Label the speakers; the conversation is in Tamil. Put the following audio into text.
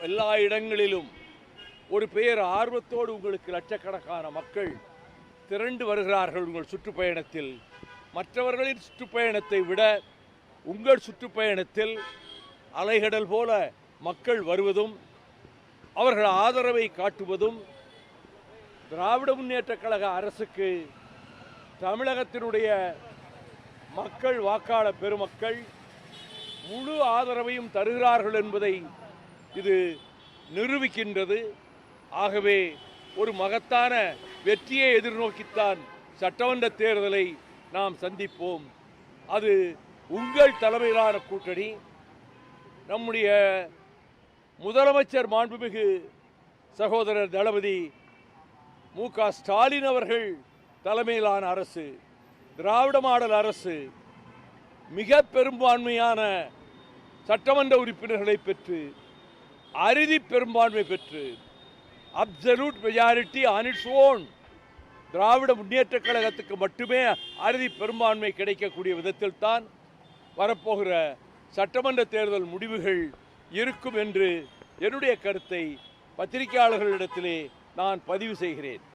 Speaker 1: எல்லா இடங்களிலும் ஒரு பெயர் ஆர்வத்தோடு உங்களுக்கு லட்சக்கணக்கான மக்கள் திரண்டு வருகிறார்கள் உங்கள் சுற்றுப்பயணத்தில். மற்றவர்களின் சுற்றுப்பயணத்தை விட உங்கள் சுற்றுப்பயணத்தில் அலைகடல் போல மக்கள் வருவதும் அவர்கள் ஆதரவை காட்டுவதும் திராவிட முன்னேற்ற கழக அரசுக்கு தமிழகத்தினுடைய மக்கள் வாக்காள பெருமக்கள் முழு ஆதரவையும் தருகிறார்கள் என்பதை இது நிரூபிக்கின்றது. ஆகவே ஒரு மகத்தான வெற்றியை எதிர்நோக்கித்தான் சட்டமன்ற தேர்தலை நாம் சந்திப்போம். அது உங்கள் தலைமையிலான கூட்டணி. நம்முடைய முதலமைச்சர் மாண்புமிகு சகோதரர் தளபதி மு க ஸ்டாலின் அவர்கள் தலைமையிலான அரசு திராவிட மாடல் அரசு மிக பெரும்பான்மையான சட்டமன்ற உறுப்பினர்களை பெற்று அறுதி பெரும்பான்மை பெற்று absolute majority on its own Dravida Munnetra கழகத்துக்கு மட்டுமே அறுதி பெரும்பான்மை கிடைக்கக்கூடிய விதத்தில் தான் வரப்போகிற சட்டமன்ற தேர்தல் முடிவுகள் இருக்கும் என்று என்னுடைய கருத்தை பத்திரிகையாளர்களிடத்திலே நான் பதிவு செய்கிறேன்.